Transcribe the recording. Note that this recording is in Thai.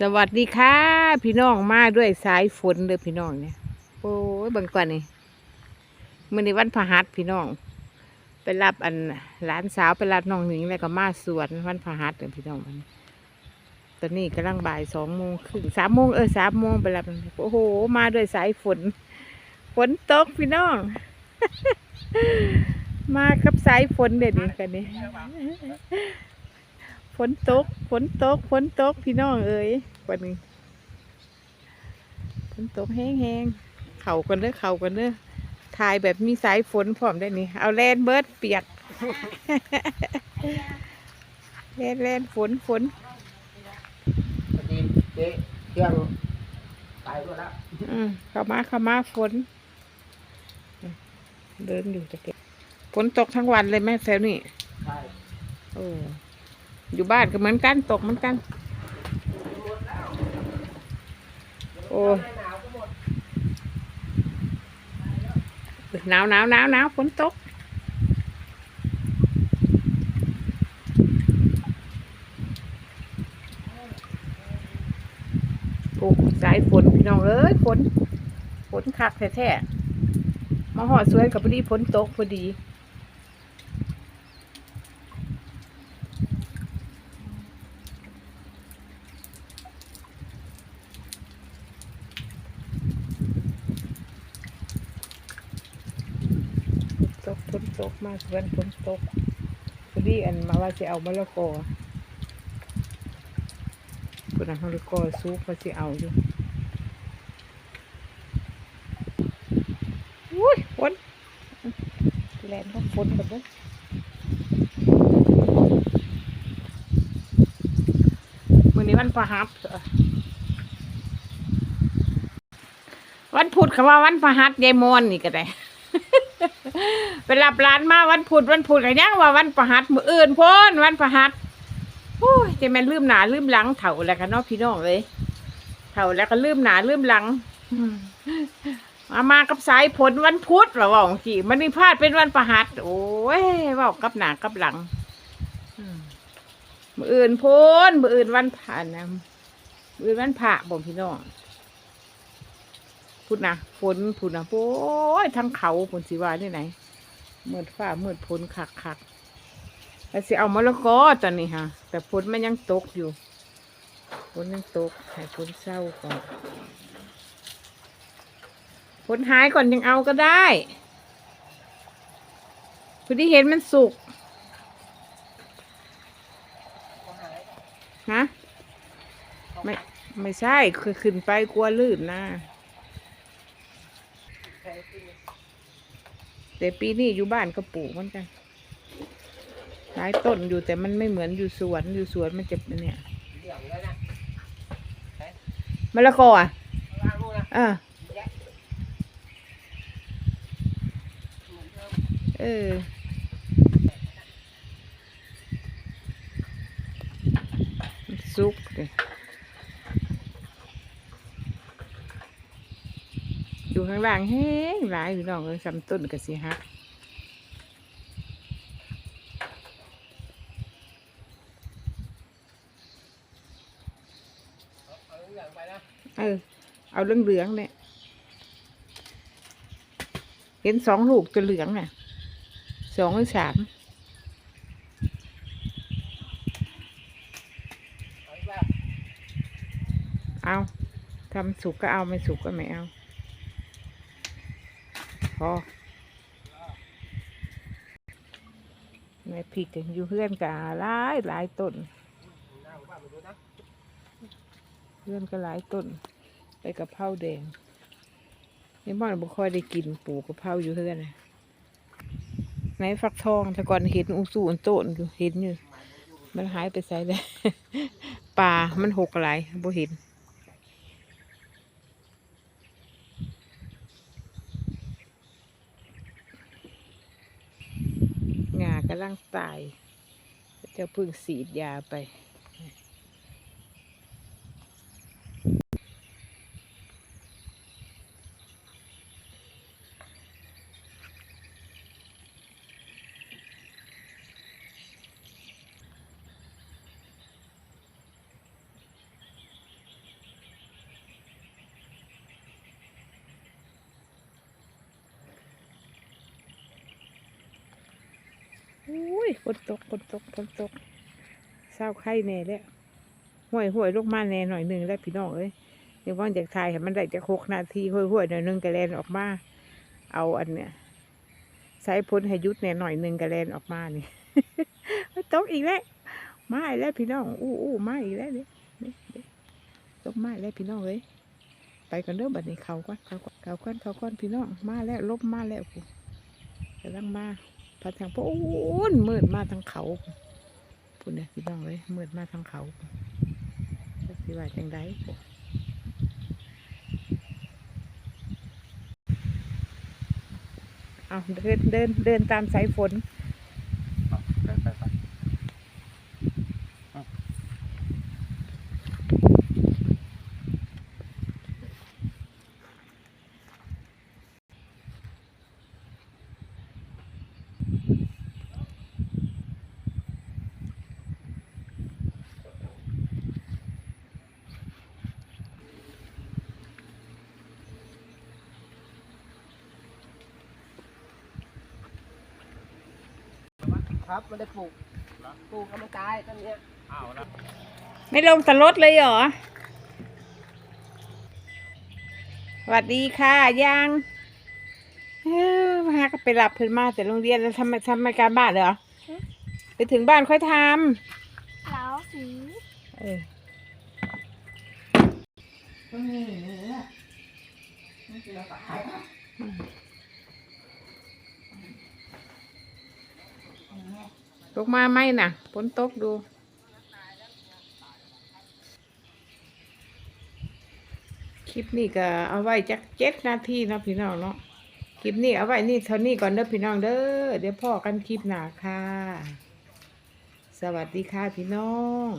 สวัสดีค่ะ พี่น้องมาด้วยสายฝนเด้อพี่น้องเนี่ยโอ้ยเบังก่อนนี่มื่อในวันพหัสพี่น้อง ไปรับอันหลานสาวไปรับน้องหนิงแล้วก็มาสวนวันพหัสเด้อพี่น้องมันตอนนี้กำลังบ่ายสองโมงครึ่งสามโมงเออสามโมงไปรับโอ้โห มาด้วยสายฝน ฝนตกพี่น้อง มากับสายฝนเด็ดนี่กันนี่ ฝนตกฝนตกฝนตกพี่น้องเอ้ยวันนี้ฝนตกแห้งๆเข่ากันเด้อเข่ากันเด้อถ่ายแบบมีสายฝนพร้อมได้นี่ เอาแลนเบิร์ดเปียกแลนแลนฝนฝนพอดีเจ๊เครื่องไปด้วยแล้วอืมเข้ามาเข้ามาฝน เดินอยู่จะเก็บฝนตกทั้งวันเลยแม่แซวนี่ ใช่ โอ้ อยู่บ้านก็เหมือนกันตกเหมือนกัน โอ้หนาวหนาวหนาวหนาวฝนตกโอ้สายฝนพี่น้องเอ้ยฝนฝนคักแท้ๆมาหอดสวยกับพอดีฝนตกพอดี ฝ นตกฝนตกมากเพื่อนฝนตกพอดีอันมาว่าจะเอามะละกอคนนั้นมะละกอซุปมาจะเอาอยู่อุ้ยฝนแลนก็ฝนกันเลยมื่อนี้วันพฤหัสเหรอวันพุธคำว่าวันพฤหัสยายมอนนี่ก็ได้ ไปรับร้านมาวันพุธวันพุธกันยังว่าวันประหัสมืออื่นพ้นวันประหัสโอ้ยจะแม่นลืมหนาลืมหลังเถ่าแล้วกันเนาะพี่น้องเลยเถ่าแล้วก็ลืมหนาลืมหลังมามากับสายผลวันพุธหรอว่าของจีมันนี่พลาดเป็นวันประหัสโอ้ยว่ากับหนากับหลังมืออื่นพ้นมืออื่นวันผ่านนะมืออื่นวันผ่าบ่พี่น้อง พูดนะฝนพูดนะโอ้ยทั้งเขาฝนสิว่าที่ไหนเมืดฟ้าเมืดฝนคักคักแล้วสิเอามะละกอตอนนี้ฮะ แต่ฝนมันยังตกอยู่ฝนยังตกให้ฝนเศร้าก่อนฝนหายก่อนยังเอาก็ได้พอดีเห็นมันสุกฮะไม่ไม่ใช่คือขึ้นไปกลัวลื่นนะ แต่ปีนี้อยู่บ้านก็ปลูกเหมือนกันหลายต้นอยู่แต่มันไม่เหมือนอยู่สวนอยู่สวนมันจะเป็นเนี่ยมะละกออะอ่าเออซุกเลย อยู่ข้างล่างแห้งหลายพี่น้องเลยซ้ำต้นกับสีฮักเอาเรื่องไปนะเออ เอาเรื่องเหลืองเนี่ยเห็นสองลูกตัวเหลืองน่ะสองหรือสามเอาทำสุกก็เอาไม่สุกก็ไม่เอา พอในพริกอยู่เพื่อนกาหลายหลายต้นเพื่อนก็หลายต้นไปกับเพราแดงนี่บ้านบุค่อยได้กินปลูกกะเพราอยู่เพื่อนไหนฟักทองแต่ก่อนเห็นอุสูนโตนอยู่เห็นอยู่มันหายไปใส่เลยป่ามันหกหลายบ่เห็น งา กำลังตาย เจะพึ่งสีดยาไป ยฝนตกฝนตกฝนตกเศร้าไข่แน่แล้วห่วยห่วยลงมาแน่หน่อยหนึ่งแล้วพี่น้องเอ้ยเดี๋ยวว่างจากทายให้มันได้จะหกนาทีห่วยห่วยหน่อยหนึ่งกระแลนออกมา เอาอันเนี้ยใส่พ้นให้ยุดแน่หน่อยหนึ่งกระแลนออกมานี่ตกอีกแล้วมาอีกแล้วพี่น้องอู้อู้มาอีกแล้วเนี่ยตกมาอีกแล้วพี่น้องเอ้ยไปกันเด้อบัดนี้เขาก่อนเขาก่อนเขาก่อนเขาก่อนพี่น้องมาแล้วลบมาแล้วกูกำลังมา พาทางพวกอู้นมืดมาทางเขาพูนเนี่ยพี่น้องเลยมืดมาทางเขาจะสิว่าจังได้เอาเดินเดินเดินตามสายฝน ไปไปไป ครับมันได้ปลูกปลูกเอามาตายต้นเนี้ยอ้าวนะไม่ลงสลดเลยเหรอสวัสดีค่ะยังเอ้อมาหาก็ไปหลับเพิ่นมาแต่โรงเรียนแล้วทำไมทำไมการบ้านเหรอไปถึงบ้านค่อยทแล้วสีำเออ ตกมาไหมน่ะฝนตกดู คลิปนี้ก็เอาไว้จักเจ็ดนาทีนะพี่น้องเนาะคลิปนี้เอาไว้นี่เท่านี้ก่อนเด้อพี่น้องเด้อเดี๋ยวพ่อกันคลิปหนาค่ะ สวัสดีค่ะพี่น้อง